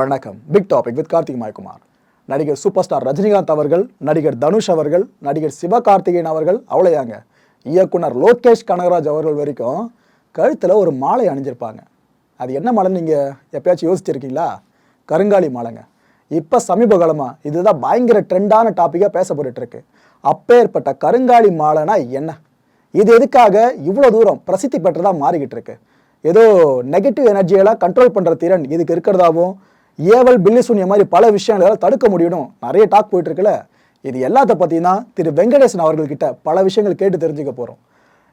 வணக்கம். Big topic with Karthik Maikumar நடிகர் super star Rajinikanth அவர்கள் நடிகர் தனுஷ் அவர்கள் நடிகர் சிவகார்த்திகேயன் அவர்கள் அவ்வளோயாங்க இயக்குனர் லோகேஷ் கனகராஜ் அவர்கள் வரைக்கும் கழுத்தில் ஒரு மாலை அணிஞ்சிருப்பாங்க. அது என்ன மாலைன்னு நீங்கள் எப்பயாச்சும் யோசிச்சிருக்கீங்களா? கருங்காலி மாலைங்க. இப்போ சமீப காலமாக இதுதான் பயங்கர ட்ரெண்டான டாப்பிக்காக பேசப்பட்டுருக்கு அப்பேற்பட்ட கருங்காலி மாலைனா என்ன? இது எதுக்காக இவ்வளோ தூரம் பிரசித்தி பெற்றதாக மாறிக்கிட்டு இருக்கு? ஏதோ நெகட்டிவ் எனர்ஜியெல்லாம் கண்ட்ரோல் பண்ணுற திறன் இதுக்கு இருக்கிறதாவும் ஏவல் பில்லி சூன்ய மாதிரி பல விஷயங்களால் தடுக்க முடியணும் நிறைய டாக் போயிட்டு இருக்குல்ல இது எல்லாத்த பார்த்தீங்கன்னா திரு வெங்கடேசன் அவர்கள்கிட்ட பல விஷயங்கள் கேட்டு தெரிஞ்சுக்க போகிறோம்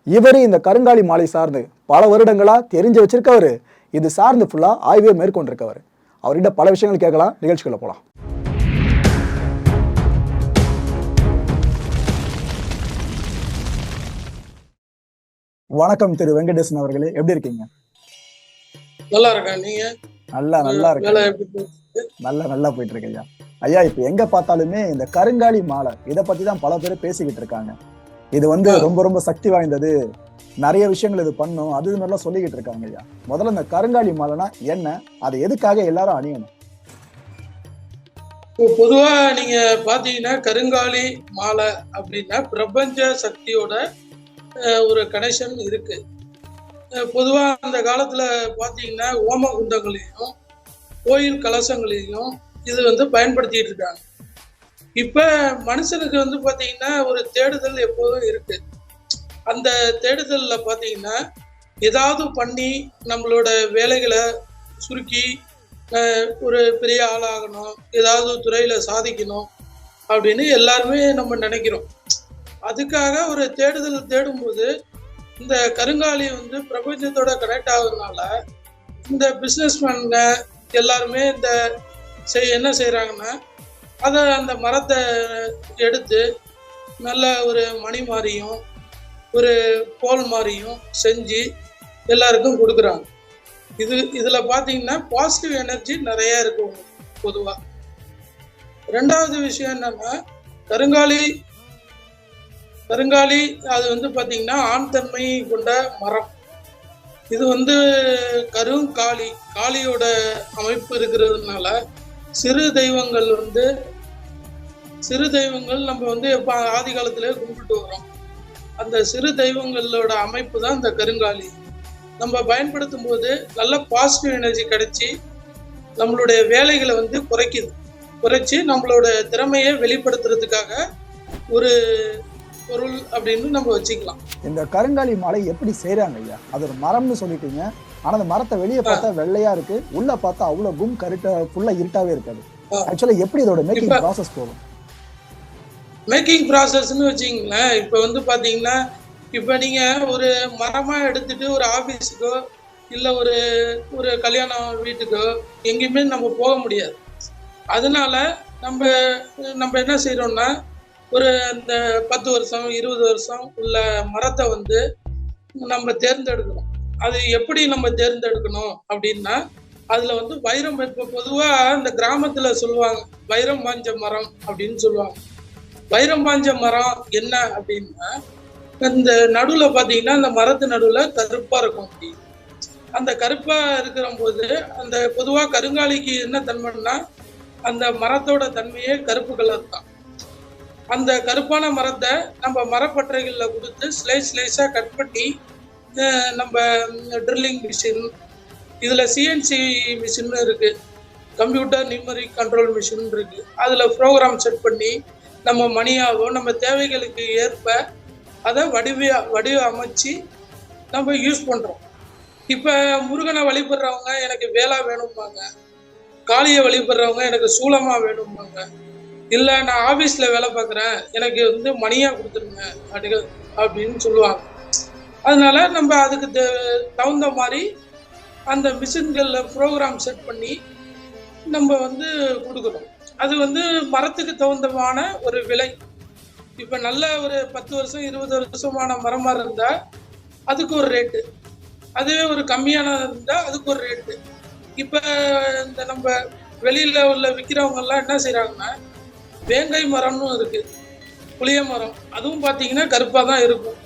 இவர் இந்த கருங்காலி மாலை சார்ந்து பல வருடங்களாக தெரிஞ்சு வச்சிருக்கவர். இது சார்ந்து ஃபுல்லாக ஆய்வே மேற்கொண்டிருக்கவர். அவர்கிட்ட பல விஷயங்கள் கேட்கலாம் நிகழ்ச்சிகளை போகலாம் வணக்கம் திரு வெங்கடேசன் அவர்களே எப்படி இருக்கீங்க? நல்லா இருக்கேன் நீங்க? நல்லா நல்லா இருக்கு? நல்லா நல்லா போயிட்டு இருக்கு ஐயா. ஐயா இப்ப எங்க பார்த்தாலுமே இந்த கருங்காலி மாலை இத பத்தி தான் பல பேர் பேசிக்கிட்டு இருக்காங்க. இது வந்து. ரொம்ப ரொம்ப சக்தி வாய்ந்தது. நிறைய விஷயங்கள் இது பண்ணும். அது மாதிரிலாம் சொல்லிக்கிட்டு இருக்காங்க ஐயா. முதல்ல இந்த கருங்காலி மாலைனா என்ன? அது எதுக்காக எல்லாரும் அணியணும்? இப்போ பொதுவா நீங்க பாத்தீங்கன்னா கருங்காலி மாலை அப்படின்னா பிரபஞ்ச சக்தியோட ஒரு கனெக்ஷன் இருக்கு. பொதுவாக பொதுவா அந்த காலத்துல பாத்தீங்கன்னா ஓம குண்டங்களையும் கோயில் கலசங்களையும் இது வந்து பயன்படுத்திட்டு இருக்காங்க. இப்ப மனுஷனுக்கு வந்து பாத்தீங்கன்னா ஒரு தேடுதல் எப்போதும் இருக்கு. அந்த தேடுதல்ல பாத்தீங்கன்னா ஏதாவது பண்ணி நம்மளோட வேலைகளை சுருக்கி ஒரு பெரிய ஆளாகணும் ஏதாவது துறையில சாதிக்கணும் அப்படின்னு எல்லாருமே நம்ம நினைக்கிறோம். அதுக்காக ஒரு தேடுதல் தேடும்போது இந்த கருங்காலி வந்து பிரபஞ்சத்தோட கனெக்ட் ஆகுறதுனால இந்த பிஸ்னஸ் மேனுங்க எல்லாருமே இந்த செய் என்ன செய்கிறாங்கன்னா அதை அந்த மரத்தை எடுத்து நல்ல ஒரு மணி மாதிரியும் ஒரு கோல் மாதிரியும் செஞ்சு எல்லாருக்கும் கொடுக்குறாங்க. இது இதில் பார்த்தீங்கன்னா பாசிட்டிவ் எனர்ஜி நிறையா இருக்கும் பொதுவாக ரெண்டாவது விஷயம் என்னென்னா கருங்காலி கருங்காலி அது வந்து பார்த்தீங்கன்னா ஆண் தன்மை கொண்ட மரம். இது வந்து கருங்காலி காளியோட அமைப்பு இருக்கிறதுனால சிறு தெய்வங்கள் வந்து சிறு தெய்வங்கள் நம்ம வந்து எப்போ ஆதி காலத்திலே கும்பிட்டு வரோம் அந்த சிறு தெய்வங்களோட அமைப்பு தான் இந்த கருங்காலி. நம்ம பயன்படுத்தும் போது நல்ல பாசிட்டிவ் எனர்ஜி கிடைச்சி நம்மளுடைய வேலைகளை வந்து குறைக்குது. குறைச்சி நம்மளோட திறமையை வெளிப்படுத்துறதுக்காக ஒரு பொருள் அப்படின்னு நம்ம வச்சுக்கலாம். இந்த கருங்காலி மாலை எப்படி செய்றாங்க ஐயா? அது ஒரு மரம்னு சொல்லிட்டீங்க. ஆனா அந்த மரத்தை வெளியே பார்த்தா வெள்ளையா இருக்கு. உள்ள பார்த்தா அவ்வளவு கும் கருட்ட ஃபுல்லா இருட்டாவே இருக்காது. ஆக்சுவலா எப்படி இதோட மேக்கிங் ப்ராசஸ் போகும்? மேக்கிங் ப்ராசஸ்ன்னு வச்சிங்களேன் இப்போ வந்து பார்த்தீங்கன்னா இப்போ நீங்கள் ஒரு மரமாக எடுத்துட்டு ஒரு ஆஃபீஸுக்கோ இல்லை ஒரு ஒரு கல்யாண வீட்டுக்கோ எங்கேயுமே நம்ம போக முடியாது. அதனால நம்ம நம்ம என்ன செய்கிறோம்னா ஒரு இந்த பத்து வருஷம் இருபது வருஷம் உள்ள மரத்தை வந்து நம்ம தேர்ந்தெடுக்கணும். அது எப்படி நம்ம தேர்ந்தெடுக்கணும் அப்படின்னா அதில் வந்து வைரம் இப்போ பொதுவாக இந்த கிராமத்தில் சொல்லுவாங்க வைரம் பாஞ்ச மரம் அப்படின்னு சொல்லுவாங்க. வைரம் பாஞ்ச மரம் என்ன அப்படின்னா இந்த நடுவில் பாத்தீங்கன்னா அந்த மரத்து நடுவில் கருப்பாக இருக்கும். அப்படி அந்த கருப்பாக இருக்கிற போது அந்த பொதுவாக கருங்காலிக்கு என்ன தன்மைன்னா அந்த மரத்தோட தன்மையே கருப்பு கலர் தான் அந்த கருப்பான மரத்தை நம்ம மரப்பட்டறைகளில் கொடுத்து ஸ்லைஸ் ஸ்லைஸாக கட் பண்ணி நம்ம ட்ரில்லிங் மிஷின் இதில் சிஎன்சி மிஷின் இருக்குது கம்ப்யூட்டர் நியூமரிக் கண்ட்ரோல் மிஷின் இருக்குது அதில் ப்ரோக்ராம் செட் பண்ணி நம்ம மணியாகவும் நம்ம தேவைகளுக்கு ஏற்ப அதை வடிவ வடிவ அமைச்சு நம்ம யூஸ் பண்ணுறோம் இப்போ முருகனை வழிபடுறவங்க எனக்கு வேலா வேணும்பாங்க. காளியை வழிபடுறவங்க எனக்கு சூலமாக வேணும்பாங்க. இல்லை நான் ஆஃபீஸில் வேலை பார்க்குறேன். எனக்கு வந்து மணியாக கொடுத்துருங்க அப்படி அப்படின்னு சொல்லுவாங்க. அதனால நம்ம அதுக்கு தகுந்த மாதிரி அந்த மிஷின்களில் ப்ரோக்ராம் செட் பண்ணி நம்ம வந்து கொடுக்குறோம் அது வந்து மரத்துக்கு தகுந்தமான ஒரு விலை. இப்போ நல்ல ஒரு பத்து வருஷம் இருபது வருஷமான மரமாக இருந்தால் அதுக்கு ஒரு ரேட்டு அதுவே ஒரு கம்மியான இருந்தால் அதுக்கு ஒரு ரேட்டு இப்போ இந்த நம்ம வெளியில் உள்ள விற்கிறவங்கெல்லாம் என்ன செய்கிறாங்கன்னா வேங்கை மரம்னு இருக்குது புளிய மரம். அதுவும் பார்த்தீங்கன்னா கருப்பாக தான் இருக்கும்.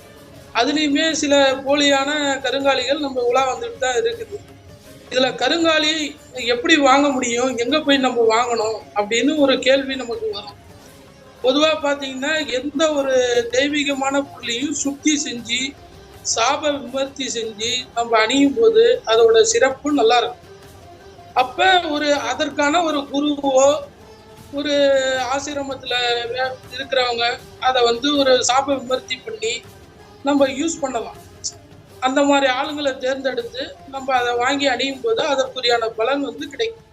அதுலேயுமே சில போலியான கருங்காலிகள் நம்ம உலா வந்துட்டு தான் இருக்குது. இதில் கருங்காலி எப்படி வாங்க முடியும்? எங்கே போய் நம்ம வாங்கணும்? அப்படின்னு ஒரு கேள்வி நமக்கு வரும். பொதுவாக பார்த்தீங்கன்னா எந்த ஒரு தெய்வீகமான பொருளையும் சுத்தி செஞ்சு சாப விமர்த்தி செஞ்சு நம்ம அணியும் போது அதோட சிறப்பு நல்லா இருக்கும். ஒரு அதற்கான ஒரு குருவோ ஒரு ஆசிரமத்துல இருக்கிறவங்க அதை வந்து ஒரு சாப விமர்த்தி பண்ணி நம்ம யூஸ் பண்ணலாம். அந்த மாதிரி ஆளுங்களை தேர்ந்தெடுத்து நம்ம அதை வாங்கி அணியும் போது அதற்குரியான பலன் வந்து கிடைக்கும்.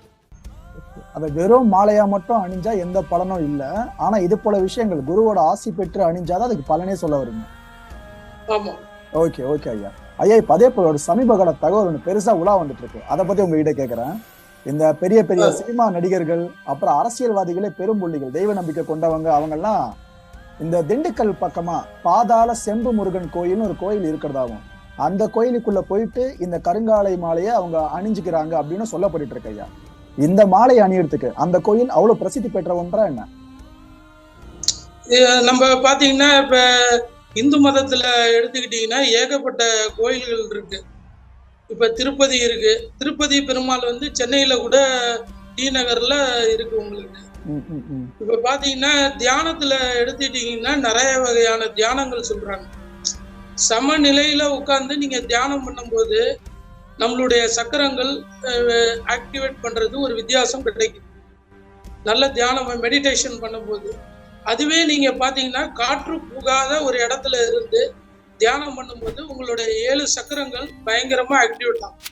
அதை வெறும் மாலையா மட்டும் அணிஞ்சா எந்த பலனும் இல்ல. ஆனா இது போல விஷயங்கள் குருவோட ஆசி பெற்று அணிஞ்சாதான் அதுக்கு பலனே சொல்ல வருங்க. ஆமா. ஓகே ஓகே ஐயா. ஐயா இப்ப அதே போல ஒரு சமீப கால தகவல் ஒன்று பெருசா உலா வந்துட்டு இருக்கு. அதை பத்தி உங்ககிட்ட கேக்குறேன். இந்த பெரிய பெரிய சினிமா நடிகர்கள் அப்புறம் அரசியல்வாதிகளே பெரும்புள்ளிகள் தெய்வ நம்பிக்கை கொண்டவங்க அவங்கெல்லாம் இந்த திண்டுக்கல் பக்கமா பாதாள செம்பு முருகன் கோயில்னு ஒரு கோயில் இருக்கிறதாவும் அந்த கோயிலுக்குள்ள போயிட்டு இந்த கருங்காலை மாலையை அவங்க அணிஞ்சுக்கிறாங்க அப்படின்னு சொல்லப்பட்டு இருக்கு ஐயா. இந்த மாலையை அணியறதுக்கு அந்த கோயில் அவ்வளவு பிரசித்தி பெற்ற ஒன்றா என்ன? நம்ம பாத்தீங்கன்னா இப்ப இந்து மதத்துல எடுத்துக்கிட்டீங்கன்னா ஏகப்பட்ட கோயில்கள் இருக்கு. இப்ப திருப்பதி இருக்கு. திருப்பதி பெருமாள் வந்து சென்னையில கூட டி நகர்ல இருக்கு உங்களுக்கு. இப்ப பாத்தீங்கன்னா தியானத்துல எடுத்துக்கிட்டீங்கன்னா நிறைய வகையான தியானங்கள் சொல்றாங்க. சமநிலையில உட்கார்ந்து நீங்க தியானம் பண்ணும்போது நம்மளுடைய சக்கரங்கள் ஆக்டிவேட் பண்றது ஒரு வித்தியாசம் கிடைக்கும். நல்ல தியானம் மெடிடேஷன் பண்ணும்போது. அதுவே நீங்க பாத்தீங்கன்னா காற்று புகாத ஒரு இடத்துல இருந்து தியானம் பண்ணும்போது உங்களுடைய ஏழு சக்கரங்கள் பயங்கரமா ஆக்டிவேட் ஆகும்.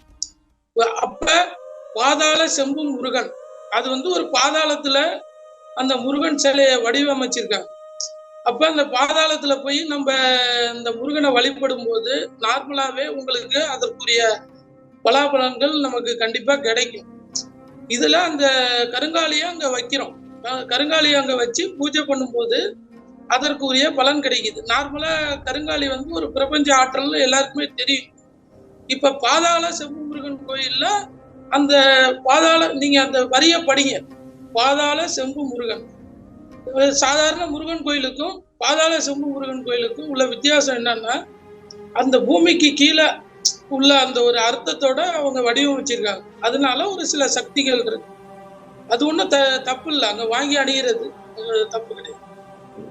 அப்ப பாதாள செம்பு முருகன். அது வந்து ஒரு பாதாளத்துல அந்த முருகன் சிலையை வடிவமைச்சிருக்காங்க அப்ப அந்த பாதாளத்துல போய் நம்ம இந்த முருகனை வழிபடும் போது நார்மலாவே உங்களுக்கு அதற்குரிய பலாபலன்கள் நமக்கு கண்டிப்பா கிடைக்கும். இதுல அந்த கருங்காலியை அங்க வைக்கிறோம். கருங்காலியை அங்க வச்சு பூஜை பண்ணும்போது அதற்குரிய பலன் கிடைக்குது. நார்மலா கருங்காலி வந்து ஒரு பிரபஞ்ச ஆற்றல்னு எல்லாருக்குமே தெரியும். இப்ப பாதாள செம்பு முருகன் கோயில்ல அந்த பாதாள நீங்க அந்த வரிய படிங்க. பாதாள செம்பு முருகன் சாதாரண முருகன் கோயிலுக்கும் பாதாள செம்பு முருகன் கோயிலுக்கும் உள்ள வித்தியாசம் என்னன்னா அந்த பூமிக்கு கீழே உள்ள அந்த ஒரு அர்த்தத்தோட அவங்க வடிவமைச்சிருக்காங்க. அதனால ஒரு சில சக்திகள் இருக்கு. அது ஒன்றும் த தப்பு இல்லை. அங்கே வாங்கி அடைகிறது தப்பு கிடையாது.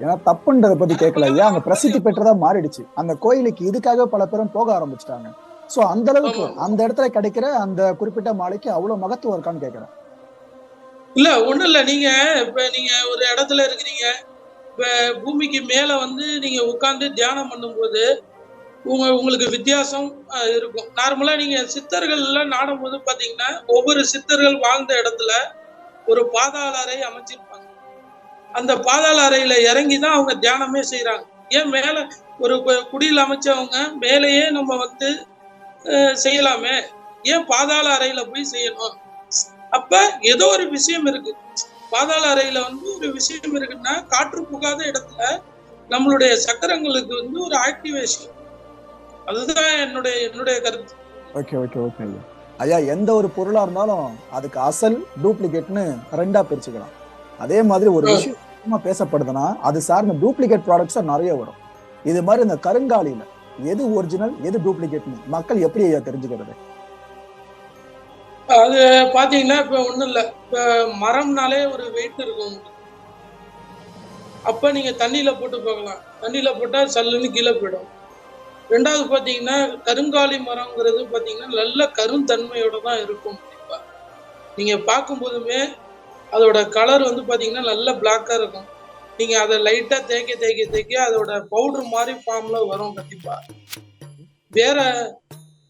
ஏன்னா தப்புன்றதை பத்தி கேட்கல ஐயா அங்க பிரசித்தி பெற்றதா மாறிடுச்சு. அந்த கோயிலுக்கு இதுக்காக பல பேரும் போக ஆரம்பிச்சிட்டாங்க. சோ அந்த அளவுக்கு. அந்த இடத்துல கிடைக்கிற அந்த குறிப்பிட்ட மாலைக்கு அவ்வளவு மகத்துவம் இருக்கான்னு கேக்குறேன். இல்ல ஒண்ணும் இல்ல. நீங்க இப்ப நீங்க ஒரு இடத்துல இருக்கிறீங்க. இப்ப பூமிக்கு மேல வந்து நீங்க உட்கார்ந்து தியானம் பண்ணும்போது உங்க உங்களுக்கு வித்தியாசம் இருக்கும். நார்மலா நீங்க சித்தர்கள் எல்லாம் நாடும் போது பாத்தீங்கன்னா ஒவ்வொரு சித்தர்கள் வாழ்ந்த இடத்துல ஒரு பாதாள அறை அமைச்சிருப்பாங்க. அந்த பாதாள அறையில இறங்கி தான் அவங்க தியானமே செய்றாங்க. ஏன் மேல ஒரு குடியில் அமைச்சவங்க மேலேயே நம்ம வந்து செய்யலாமே? ஏன் பாதாள அறையில போய் செய்யணும்? அப்ப ஏதோ ஒரு விஷயம் இருக்கு. பாதாள அறையில வந்து ஒரு விஷயம் இருக்குன்னா காற்று புகாத இடத்துல நம்மளுடைய சக்கரங்களுக்கு வந்து ஒரு ஆக்டிவேஷன் அதுதான் என்னுடைய என்னுடைய கருத்து. ஓகே ஓகே ஓகே ஐயா எந்த ஒரு பொருளா இருந்தாலும் அதுக்கு அசல் டூப்ளிகேட்னு ரெண்டா பிரிச்சுக்கலாம். அதே மாதிரி ஒரு. விஷயம் அதிகமாக பேசப்படுதுன்னா அது சார்ந்த டூப்ளிகேட் ப்ராடக்ட்ஸ் நிறைய வரும். இது மாதிரி இந்த கருங்காலியில் எது ஒரிஜினல் எது டூப்ளிகேட்னு மக்கள் எப்படி ஐயா தெரிஞ்சுக்கிறது? அது பாத்தீங்கன்னா இப்ப ஒண்ணும் இல்ல. இப்ப மரம்னாலே ஒரு வெயிட் இருக்கும். அப்போ அப்ப நீங்க தண்ணியில போட்டு பார்க்கலாம் தண்ணியில போட்டா சல்லுன்னு கீழே போயிடும். ரெண்டாவது பாத்தீங்கன்னா கருங்காலி மரம்ங்கிறது பாத்தீங்கன்னா நல்ல கருந்தன்மையோட தான் இருக்கும் கண்டிப்பா. நீங்க பார்க்கும்போதுமே அதோட கலர் வந்து பார்த்தீங்கன்னா நல்ல பிளாக்காக இருக்கும். நீங்கள் அதை லைட்டாக தேய்க்க தேய்க்க தேய்க்க அதோட பவுடர் மாதிரி ஃபார்மில் வரும் கண்டிப்பாக வேற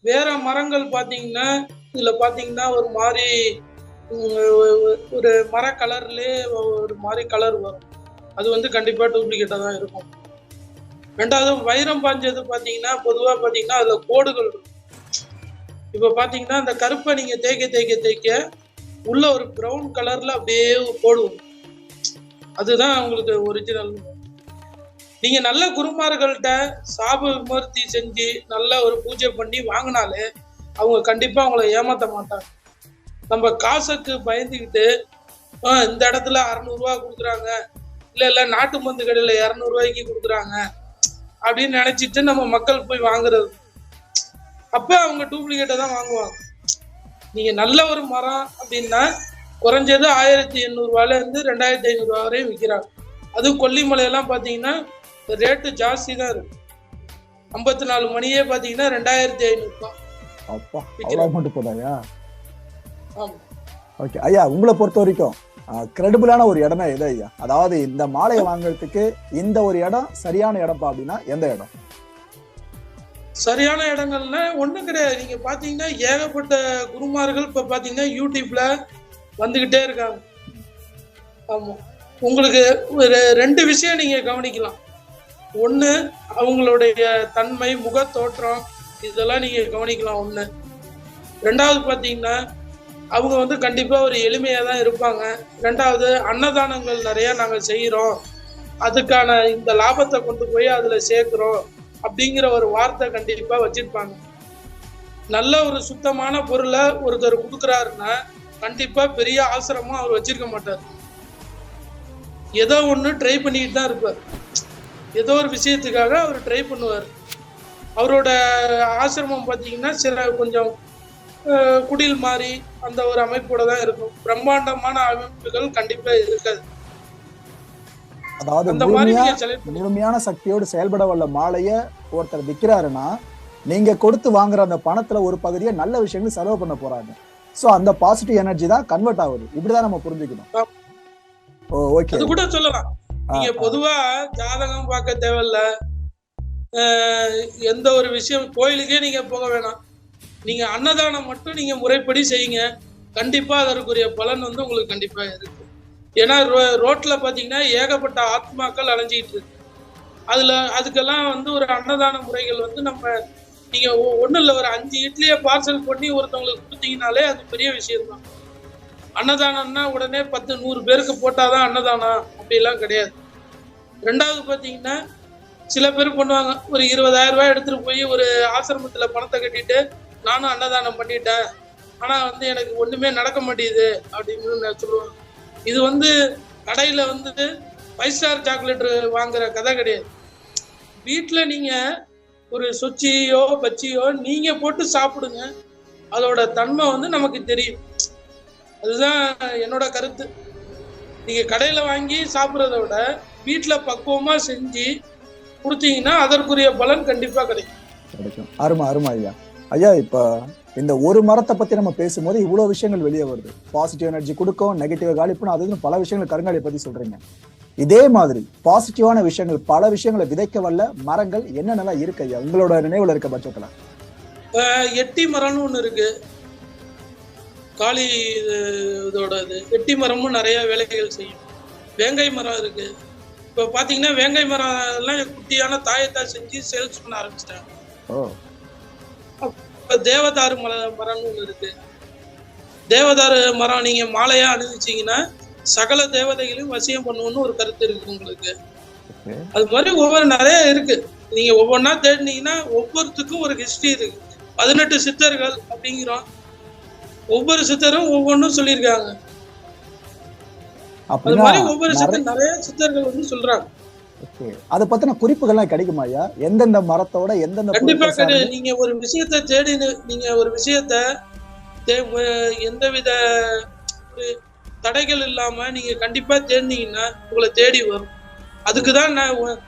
வேற மரங்கள் பார்த்தீங்கன்னா இதில் பார்த்தீங்கன்னா ஒரு மாதிரி ஒரு மர கலர்லேயே ஒரு மாதிரி கலர் வரும். அது வந்து கண்டிப்பாக டூப்ளிகேட்டாக தான் இருக்கும். ரெண்டாவது வைரம் பாஞ்சது பார்த்தீங்கன்னா பொதுவாக பார்த்தீங்கன்னா அதில் கோடுகள் இருக்கும். இப்போ பார்த்தீங்கன்னா அந்த கருப்பை நீங்கள் தேய்க்க தேய்க்க தேய்க்க உள்ள ஒரு ப்ரௌன் கலர்ல அப்படியே போடுவோம். அதுதான் உங்களுக்கு ஒரிஜினல் நீங்க நல்ல குருமார்கள்ட்ட சாப விமர்த்தி செஞ்சு நல்ல ஒரு பூஜை பண்ணி வாங்கினாலே அவங்க கண்டிப்பா அவங்கள ஏமாத்த மாட்டாங்க. நம்ம காசுக்கு பயந்துக்கிட்டு இந்த இடத்துல அறநூறுவா கொடுக்குறாங்க. இல்லை இல்லை நாட்டு மருந்து கடையில் இரநூறுவாய்க்கு கொடுக்குறாங்க. அப்படின்னு நினச்சிட்டு நம்ம மக்கள் போய் வாங்குறது. அப்போ அவங்க டூப்ளிகேட்டை தான் வாங்குவாங்க. நீங்க நல்ல ஒரு மரம் அப்படின்னா குறைஞ்சது ஆயிரத்தி எண்ணூறுவால இருந்து ரெண்டாயிரத்தி ஐநூறுவா வரையும் விற்கிறாங்க அதுவும் கொல்லிமலையெல்லாம் பார்த்தீங்கன்னா ரேட்டு ஜாஸ்தி தான் இருக்கு. ஐம்பத்தி நாலு மணியே பார்த்தீங்கன்னா ரெண்டாயிரத்தி போதாயா ஆமா. ஓகே ஐயா உங்களை பொறுத்த வரைக்கும் கிரெடிபிளான ஒரு இடமே எது ஐயா? அதாவது இந்த மாலையை வாங்குறதுக்கு இந்த ஒரு இடம் சரியான இடம்ப்பா அப்படின்னா எந்த இடம்? சரியான இடங்கள்ல ஒன்றும் கிடையாது. நீங்க பாத்தீங்கன்னா ஏகப்பட்ட குருமார்கள் இப்ப பாத்தீங்கன்னா யூடியூப்ல வந்துகிட்டே இருக்காங்க. ஆமா. உங்களுக்கு ஒரு ரெண்டு விஷயம் நீங்க கவனிக்கலாம். ஒன்று அவங்களுடைய தன்மை முக தோற்றம் இதெல்லாம் நீங்க கவனிக்கலாம் ஒண்ணு. ரெண்டாவது பாத்தீங்கன்னா அவங்க வந்து கண்டிப்பா ஒரு எளிமையா தான் இருப்பாங்க. ரெண்டாவது அன்னதானங்கள் நிறைய நாங்கள் செய்கிறோம் அதுக்கான இந்த லாபத்தை கொண்டு போய் அதுல சேர்க்கிறோம். அப்படிங்கிற ஒரு வார்த்தை கண்டிப்பா வச்சிருப்பாங்க. நல்ல ஒரு சுத்தமான பொருளை ஒருத்தர் கொடுக்குறாருன்னா கண்டிப்பா பெரிய ஆசிரமும் அவர் வச்சிருக்க மாட்டார். ஏதோ ஒன்று ட்ரை பண்ணிக்கிட்டு தான் இருப்பார். ஏதோ ஒரு விஷயத்துக்காக அவர் ட்ரை பண்ணுவார். அவரோட ஆசிரமம் பார்த்தீங்கன்னா சில கொஞ்சம் குடில் மாதிரி அந்த ஒரு அமைப்போட தான் இருக்கும். பிரம்மாண்டமான அமைப்புகள் கண்டிப்பாக இருக்காது. அதாவது முழுமையா முழுமையான சக்தியோடு செயல்பட வல்ல மாலையை ஒருத்தர் விற்கிறாருன்னா நீங்க கொடுத்து வாங்குற அந்த பணத்துல ஒரு பகுதியை நல்ல விஷயங்கள் செலவு பண்ண போறாங்க. சோ அந்த பாசிட்டிவ் எனர்ஜி தான் கன்வெர்ட் ஆகுது. இப்படிதான் நம்ம புரிஞ்சுக்கணும். ஓ ஓகே அது கூட சொல்லலாம். நீங்க பொதுவா ஜாதகம் பார்க்க தேவையில்ல. எந்த ஒரு விஷயம் கோயிலுக்கே நீங்க போக வேணாம். நீங்க அன்னதானம் மட்டும் நீங்க முறைப்படி செய்யுங்க. கண்டிப்பா அதற்குரிய பலன் வந்து உங்களுக்கு கண்டிப்பா இருக்கு. ஏன்னா ரோ- ரோட்டில் பார்த்தீங்கன்னா ஏகப்பட்ட ஆத்மாக்கள் அலைஞ்சிக்கிட்டு இருக்கு. அதில் அதுக்கெல்லாம் வந்து ஒரு அன்னதான முறைகள் வந்து நம்ம நீங்கள் ஒ- இல்லை ஒரு அஞ்சு இட்லியை பார்சல் பண்ணி ஒருத்தவங்களுக்கு கொடுத்தீங்கனாலே அது பெரிய விஷயம் தான் அன்னதானம்னா உடனே பத்து நூறு பேருக்கு போட்டாதான் அன்னதானம் அப்படிலாம் கிடையாது. ரெண்டாவது பார்த்தீங்கன்னா சில பேர் பண்ணுவாங்க ஒரு இருபதாயிரம் ரூபாய் எடுத்துகிட்டு போய் ஒரு ஆசிரமத்தில் பணத்தை கட்டிட்டு நானும் அன்னதானம் பண்ணிட்டேன். ஆனால் வந்து எனக்கு ஒன்றுமே நடக்க மாட்டேங்குது அப்படின்னு நான் சொல்லுவேன் இது வந்து கடையில் வந்து ஃபைவ் ஸ்டார் சாக்லேட் வாங்குற கதை கிடையாது. வீட்டில் நீங்கள் ஒரு சொச்சியோ பச்சியோ நீங்கள் போட்டு சாப்பிடுங்க. அதோட தன்மை வந்து நமக்கு தெரியும். அதுதான் என்னோட கருத்து. நீங்கள் கடையில் வாங்கி சாப்பிட்றத விட வீட்டில் பக்குவமாக செஞ்சு கொடுத்தீங்கன்னா அதற்குரிய பலன் கண்டிப்பாக கிடைக்கும். கிடைக்கும். அருமா அருமா ஐயா. ஐயா இப்ப இந்த ஒரு மரத்தை பத்தி நம்ம பேசும்போது இவ்வளவு விஷயங்கள் வெளியே வருது. பாசிட்டிவ் எனர்ஜி கொடுக்கும் நெகட்டிவ் அது இதுன்னு பல விஷயங்கள் கருங்காலி பத்தி சொல்றீங்க. இதே மாதிரி பாசிட்டிவான விஷயங்கள் பல விஷயங்களை விதைக்க வல்ல மரங்கள் என்னென்னலாம் இருக்கு ஐயா? உங்களோட நினைவுல இருக்க பட்சத்துல. எட்டி மரம்னு ஒண்ணு இருக்கு. காளி இது இதோட இது. எட்டி மரமும் நிறைய வேலைகள் செய்யும். வேங்கை மரம் இருக்கு. இப்போ பாத்தீங்கன்னா வேங்கை மரம் எல்லாம் குட்டியான தாயத்தா செஞ்சு சேல்ஸ் பண்ண ஆரம்பிச்சிட்டாங்க. தேவதாரு மர மரம்னு ஒன்று இருக்கு. தேவதாரு மரம் நீங்க மாலையா அணிவிச்சீங்கன்னா சகல தேவதைகளையும் வசியம் பண்ணுவோம்னு ஒரு கருத்து இருக்கு உங்களுக்கு. அது மாதிரி ஒவ்வொரு நிறைய இருக்கு. நீங்க ஒவ்வொன்றா தேடினீங்கன்னா ஒவ்வொருத்துக்கும் ஒரு ஹிஸ்டரி இருக்கு. பதினெட்டு சித்தர்கள் அப்படிங்கிறோம். ஒவ்வொரு சித்தரும் ஒவ்வொன்றும் சொல்லியிருக்காங்க. அது மாதிரி ஒவ்வொரு சித்தர் நிறைய சித்தர்கள் வந்து சொல்றாங்க. அதை பத்தின குறிப்புகள்லாம் கிடைக்குமா ஐயா? எந்தெந்த மரத்தோட எந்தெந்த கண்டிப்பா நீங்க ஒரு விஷயத்த தேடி நீங்க ஒரு விஷயத்த எந்தவித தடைகள் இல்லாம நீங்க கண்டிப்பா தேடினீங்கன்னா உங்களை தேடி வரும். அதுக்கு தான் நான்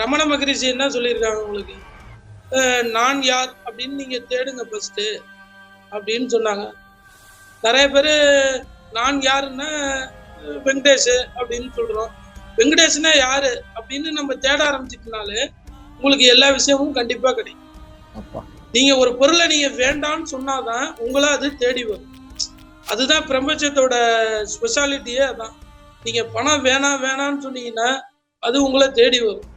ரமண மகரிஷி என்ன சொல்லியிருக்காங்க உங்களுக்கு? நான் யார் அப்படின்னு நீங்க தேடுங்க ஃபர்ஸ்ட் அப்படின்னு சொன்னாங்க. நிறைய பேர் நான் யாருன்னா வெங்கடேஷ் அப்படின்னு சொல்றோம். வெங்கடேஷ்னா யாரு அப்படின்னு நம்ம தேட ஆரம்பிச்சிட்டனாலே உங்களுக்கு எல்லா விஷயமும் கண்டிப்பா கிடைக்கும். நீங்க ஒரு பொருளை நீங்க வேண்டாம்னு சொன்னாதான் உங்களை அது தேடி வரும். அதுதான் பிரபஞ்சத்தோட ஸ்பெஷாலிட்டியே அதான். நீங்க பணம் வேணாம் வேணாம்னு சொன்னீங்கன்னா அது உங்களை தேடி வரும்.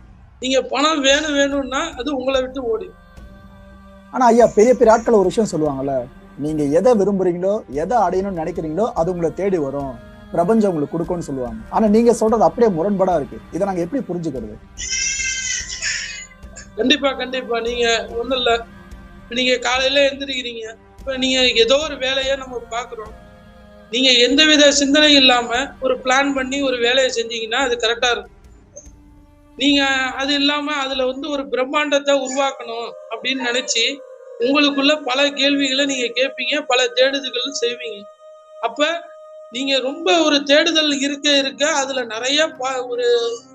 நீங்க பணம் வேணும் வேணும்னா அது உங்களை விட்டு ஓடி ஆனா ஐயா பெரிய பெரிய ஆட்கள் ஒரு விஷயம் சொல்லுவாங்கல்ல நீங்க எதை விரும்புறீங்களோ எதை அடையணும்னு நினைக்கிறீங்களோ அது உங்களை தேடி வரும். பிரபஞ்சம் உங்களுக்கு கொடுக்கும்னு சொல்லுவாங்க. ஆனா நீங்க சொல்றது அப்படியே முரண்பாடா இருக்கு. இதை நாங்க எப்படி புரிஞ்சுக்கிறது? கண்டிப்பா கண்டிப்பா. நீங்க ஒண்ணும் இல்ல. நீங்க காலையில எழுந்திருக்கிறீங்க இப்ப நீங்க ஏதோ ஒரு வேலையை நம்ம பாக்குறோம் நீங்க எந்தவித சிந்தனை இல்லாம ஒரு பிளான் பண்ணி ஒரு வேலையை செஞ்சீங்கன்னா அது கரெக்டா இருக்கும். நீங்க அது இல்லாம அதுல வந்து ஒரு பிரம்மாண்டத்தை உருவாக்கணும் அப்படின்னு நினைச்சு உங்களுக்குள்ள பல கேள்விகளை நீங்க கேட்பீங்க பல தேடுதல்கள் செய்வீங்க. அப்ப நீங்க ரொம்ப ஒரு தேடுதல் இருக்க இருக்க அதுல நிறைய பா- ஒரு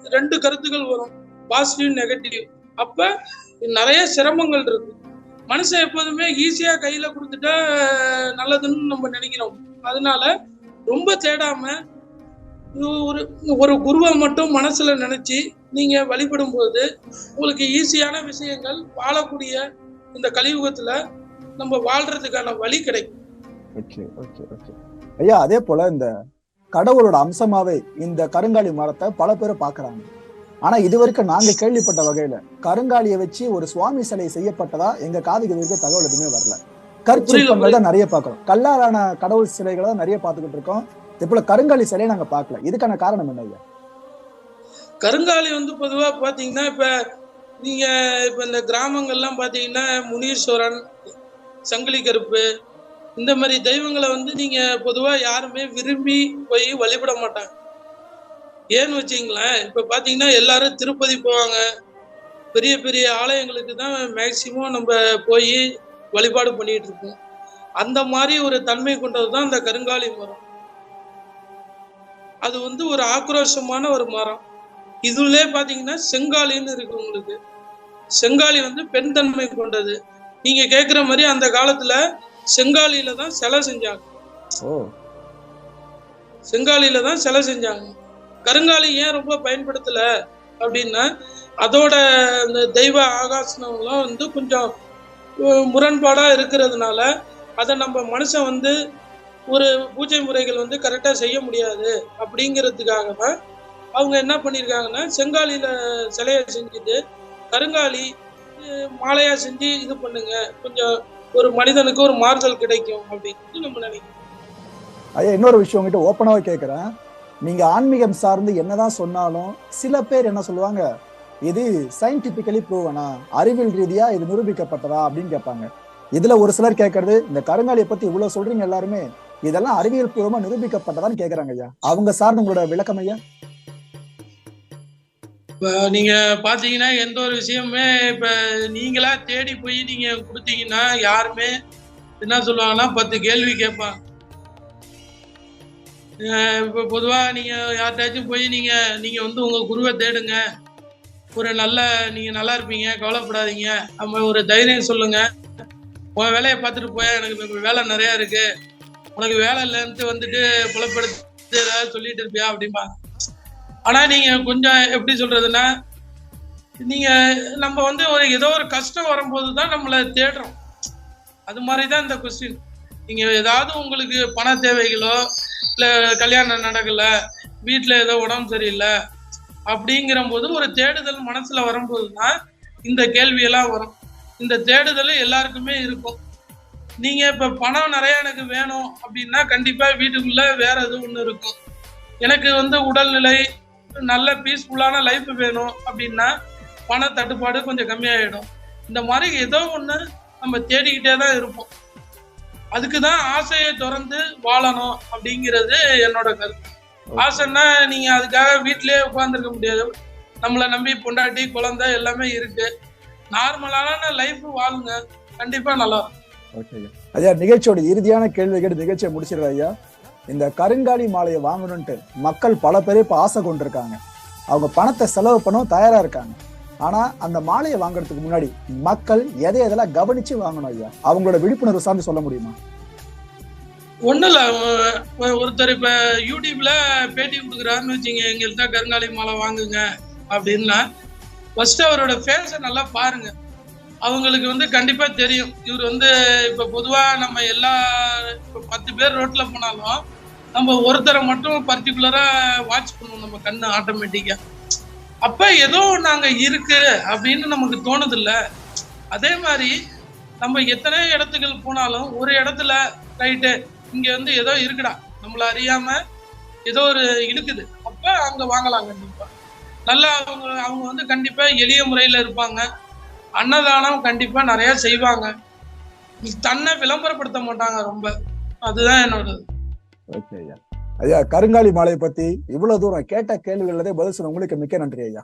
ரெண்டு கருத்துக்கள் வரும். பாசிட்டிவ் நெகட்டிவ் அப்ப நிறைய சிரமங்கள் இருக்கு. மனுஷன் எப்போதுமே ஈஸியா கையில கொடுத்துட்டா நல்லதுன்னு நம்ம நினைக்கிறோம். அதனால ரொம்ப தேடாம ஒரு ஒரு குருவை மட்டும் மனசுல நினைச்சு நீங்க வழிபடும் போது உங்களுக்கு ஈஸியான விஷயங்கள் வாழக்கூடிய இந்த கலியுகத்துல நம்ம வாழ்றதுக்கான வழி கிடைக்கும். ஓகே ஓகே ஓகே ஐயா அதே போல இந்த கடவுளோட அம்சமாவே இந்த கருங்காலி மரத்தை பல பேர் பாக்குறாங்க ஆனா இது வரைக்கும் நாங்க கேள்விப்பட்ட வகையில கருங்காலியை வச்சு ஒரு சுவாமி சிலை செய்யப்பட்டதா எங்க காதுக்கு வரைக்கும் தகவல் எதுவுமே வரல. கற்சிற்பங்கள் தான் நிறைய பார்க்கிறோம். கல்லாலான கடவுள் சிலைகளை தான் நிறைய பார்த்துக்கிட்டு இருக்கோம். இது போல கருங்காலி சிலையை நாங்க பார்க்கல. இதுக்கான காரணம் என்ன ஐயா? கருங்காலி வந்து பொதுவா பாத்தீங்கன்னா இப்ப நீங்க இப்ப இந்த கிராமங்கள்லாம் பாத்தீங்கன்னா முனீஸ்வரன் சங்கிலி கருப்பு இந்த மாதிரி தெய்வங்களை வந்து நீங்க பொதுவா யாருமே விரும்பி போய் வழிபட மாட்டாங்க. ஏன்னு வச்சீங்களேன் இப்ப பாத்தீங்கன்னா எல்லாரும் திருப்பதி போவாங்க. பெரிய பெரிய ஆலயங்களுக்கு தான் மேக்சிமம் நம்ம போய் வழிபாடு பண்ணிட்டு இருக்கோம். அந்த மாதிரி ஒரு தன்மை கொண்டது தான் இந்த கருங்காலி மரம். அது வந்து ஒரு ஆக்ரோஷமான ஒரு மரம். இதுல பாத்தீங்கன்னா செங்காலின்னு இருக்கு உங்களுக்கு. செங்காலி வந்து பெண் தன்மை கொண்டது. நீங்க கேக்குற மாதிரி அந்த காலத்துல செங்காலியில தான் சிலை செஞ்சாங்க. செங்காலியில தான் சிலை செஞ்சாங்க. கருங்காலி ஏன் ரொம்ப பயன்படுத்தல அப்படின்னா அதோட அந்த தெய்வ ஆகாசனம்லாம் வந்து கொஞ்சம் முரண்பாடா இருக்கிறதுனால அதை நம்ம மனுஷன் வந்து ஒரு பூஜை முறைகள் வந்து கரெக்டா செய்ய முடியாது அப்படிங்கிறதுக்காக தான் அவங்க என்ன பண்ணியிருக்காங்கன்னா செங்காலியில சிலையை செஞ்சுட்டு கருங்காலி அஹ், மாலையா செஞ்சு இது பண்ணுங்க. கொஞ்சம் ஒரு மனிதனுக்கு ஒரு மாறுதல் கிடைக்கும் அப்படின்னு நம்ம நினைக்கிறோம். ஐயா இன்னொரு விஷயம் உங்ககிட்ட ஓப்பனாவே கேட்குறேன் நீங்க ஆன்மீகம் சார்ந்து என்னதான் சொன்னாலும் சில பேர் என்ன சொல்லுவாங்க இது சயின்டிபிக்கலி ப்ரூவனா அறிவியல் ரீதியா இது நிரூபிக்கப்பட்டதா? அப்படின்னு கேட்பாங்க. இதுல ஒரு சிலர் கேட்கறது இந்த கருங்காலியை பத்தி இவ்வளவு சொல்றீங்க எல்லாருமே. இதெல்லாம் அறிவியல் பூர்வமா நிரூபிக்கப்பட்டதான்னு கேக்குறாங்க ஐயா. அவங்க சார்ந்த உங்களோட விளக்கம் ஐயா? இப்போ நீங்கள் பார்த்தீங்கன்னா எந்த ஒரு விஷயமே இப்போ நீங்களா தேடி போய் நீங்கள் கொடுத்தீங்கன்னா யாருமே என்ன சொல்லுவாங்கன்னா பத்து கேள்வி கேட்பான் இப்போ பொதுவாக நீங்கள் நீங்க யார்கிட்டயாச்சும் போய் நீங்கள் நீங்கள் வந்து உங்கள் குருவை தேடுங்க. ஒரு நல்ல நீங்கள் நல்லா இருப்பீங்க கவலைப்படாதீங்க. நம்ம ஒரு தைரியம் சொல்லுங்கள் உன் வேலையை பார்த்துட்டு போய் எனக்கு வேலை நிறையா இருக்குது உனக்கு வேலை இல்லைன்ட்டு வந்துட்டு புலப்படுத்து ஏதாவது சொல்லிட்டு இருப்பியா அப்படிம்பாங்க ஆனா நீங்க கொஞ்சம் எப்படி சொல்றதுன்னா நீங்க நம்ம வந்து ஒரு ஏதோ ஒரு கஷ்டம் வரும்போது தான் நம்மளை தேடுறோம். அது மாதிரி தான் இந்த கொஸ்டின் நீங்க ஏதாவது உங்களுக்கு பண தேவைகளோ இல்ல கல்யாணம் நடக்கல வீட்டுல ஏதோ உடம்பு சரியில்லை அப்படிங்கிற போது ஒரு தேடுதல் மனசுல வரும்போது தான் இந்த கேள்வியெல்லாம் வரும். இந்த தேடுதல் எல்லாருக்குமே இருக்கும். நீங்க இப்ப பணம் நிறைய எனக்கு வேணும் அப்படின்னா கண்டிப்பா வீட்டுக்குள்ள வேற எதுவும் ஒண்ணு இருக்கும். எனக்கு வந்து உடல்நிலை நல்ல பீஸ்ஃபுல்லான லைஃப் வேணும் அப்படின்னா பண தட்டுப்பாடு கொஞ்சம் கம்மியாயிடும். இந்த மாதிரி ஏதோ ஒண்ணு நம்ம தேடிக்கிட்டே தான் இருப்போம். அதுக்கு தான் ஆசையை திறந்து வாழணும் அப்படிங்கிறது என்னோட கருத்து. ஆசைன்னா நீங்க அதுக்காக வீட்டிலேயே உட்காந்துருக்க முடியாது. நம்மளை நம்பி பொண்டாட்டி குழந்தை எல்லாமே இருக்கு. நார்மலான லைஃப் வாழுங்க. கண்டிப்பா நல்லா இருக்கும். ஐயா நிகழ்ச்சியோட இறுதியான கேள்வி கேட்டு நிகழ்ச்சியை முடிச்சிடுற ஐயா. இந்த கருங்காலி மாலையை வாங்கணுன்ட்டு மக்கள் பல பேர் இப்போ ஆசை கொண்டிருக்காங்க. அவங்க பணத்தை செலவு பண்ணவும் தயாரா இருக்காங்க. ஆனா அந்த மாலையை வாங்குறதுக்கு முன்னாடி மக்கள் எதை எதெல்லாம் கவனிச்சு வாங்கணும் ஐயா? அவங்களோட விழிப்புணர்வு சார்ந்து சொல்ல முடியுமா? ஒன்றும் இல்ல. ஒருத்தர் இப்ப யூடியூப்ல பேட்டி கொடுக்குறாருன்னு வச்சுங்க எங்கள்கிட்ட கருங்காலி மாலை வாங்குங்க அப்படின்னா ஃபர்ஸ்ட் அவரோட ஃபேஸை நல்லா பாருங்க. அவங்களுக்கு வந்து கண்டிப்பா தெரியும். இவர் வந்து இப்ப பொதுவா நம்ம எல்லா இப்போ பத்து பேர் ரோட்ல போனாலும் நம்ம ஒருத்தரை மட்டும் பர்டிகுலரா வாட்ச் பண்ணுவோம். நம்ம கண்ணு ஆட்டோமேட்டிக்கா அப்ப ஏதோ நாங்க இருக்கு அப்படின்னு நமக்கு தோணுது இல்ல அதே மாதிரி நம்ம எத்தனை இடத்துக்கு போனாலும் ஒரு இடத்துல ரைட்டு இங்க வந்து ஏதோ இருக்குடா. நம்மள அறியாம ஏதோ ஒரு இழுக்குது. அப்ப அங்க வாங்கலாம் கண்டிப்பா. நல்லா அவங்க அவங்க வந்து கண்டிப்பா எளிய முறையில இருப்பாங்க. அன்னதானம் கண்டிப்பா நிறைய செய்வாங்க. தன்னை விளம்பரப்படுத்த மாட்டாங்க ரொம்ப. அதுதான் என்னோட ஓகே ஐயா. ஐயா கருங்காலி மாலையை பத்தி இவ்வளவு தூரம் கேட்ட கேள்விகள் பதில் சொன்ன உங்களுக்கு மிக்க நன்றி ஐயா.